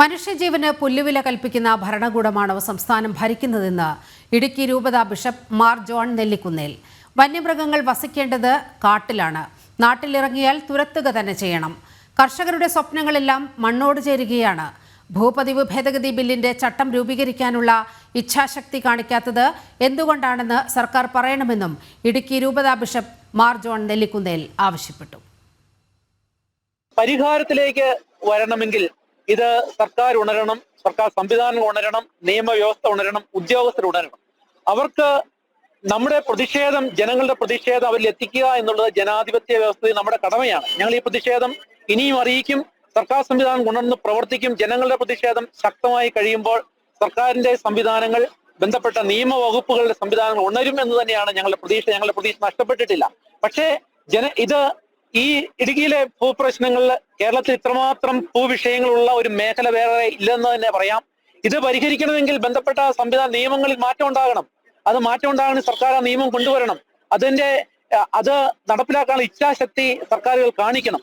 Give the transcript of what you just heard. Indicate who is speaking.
Speaker 1: മനുഷ്യജീവന് പുല്ലുവില കൽപ്പിക്കുന്ന ഭരണകൂടമാണ് സംസ്ഥാനം ഭരിക്കുന്നതെന്ന് ഇടുക്കി രൂപതാ ബിഷപ്പ് മാർ ജോൺ നെല്ലിക്കുന്നേൽ. വന്യമൃഗങ്ങൾ വസിക്കേണ്ടത് കാട്ടിലാണ്. നാട്ടിലിറങ്ങിയാൽ തുരത്തുക തന്നെ ചെയ്യണം. കർഷകരുടെ സ്വപ്നങ്ങളെല്ലാം മണ്ണോട് ചേരുകയാണ്. ഭൂപതിവ് ഭേദഗതി ബില്ലിന്റെ ചട്ടം രൂപീകരിക്കാനുള്ള ഇച്ഛാശക്തി കാണിക്കാത്തത് എന്തുകൊണ്ടാണെന്ന് സർക്കാർ പറയണമെന്നും ഇടുക്കി രൂപതാ ബിഷപ്പ് മാർ ജോൺ നെല്ലിക്കുന്നേൽ ആവശ്യപ്പെട്ടു.
Speaker 2: പരിഹാരത്തിലേക്ക് വരണമെങ്കിൽ ഇത് സർക്കാർ ഉണരണം സർക്കാർ സംവിധാനങ്ങൾ ഉണരണം നിയമവ്യവസ്ഥ ഉണരണം ഉദ്യോഗസ്ഥർ ഉണരണം. അവർക്ക് നമ്മുടെ പ്രതിഷേധം ജനങ്ങളുടെ പ്രതിഷേധം അവരിൽ എത്തിക്കുക എന്നുള്ളത് ജനാധിപത്യ വ്യവസ്ഥയിൽ നമ്മുടെ കടമയാണ്. ഞങ്ങൾ ഈ പ്രതിഷേധം ഇനിയും അറിയിക്കും. സർക്കാർ സംവിധാനം ഉണർന്ന് പ്രവർത്തിക്കും. ജനങ്ങളുടെ പ്രതിഷേധം ശക്തമായി കഴിയുമ്പോൾ സർക്കാരിന്റെ സംവിധാനങ്ങൾ ബന്ധപ്പെട്ട നിയമവകുപ്പുകളുടെ സംവിധാനങ്ങൾ ഉണരും എന്ന് തന്നെയാണ് ഞങ്ങളുടെ പ്രതീക്ഷ. ഞങ്ങളുടെ പ്രതീക്ഷ നഷ്ടപ്പെട്ടിട്ടില്ല. പക്ഷേ ജന ഇത് ഈ ഇടുക്കിയിലെ ഭൂപ്രശ്നങ്ങളിൽ കേരളത്തിൽ ഇത്രമാത്രം ഭൂവിഷയങ്ങളുള്ള ഒരു മേഖല വേറെ ഇല്ലെന്ന് തന്നെ പറയാം. ഇത് പരിഹരിക്കണമെങ്കിൽ ബന്ധപ്പെട്ട സംവിധാന നിയമങ്ങളിൽ മാറ്റം ഉണ്ടാകണം. അത് മാറ്റം ഉണ്ടാകണം സർക്കാർ ആ നിയമം കൊണ്ടുവരണം. അതിന്റെ അത് നടപ്പിലാക്കാനുള്ള ഇച്ഛാശക്തി സർക്കാരുകൾ കാണിക്കണം.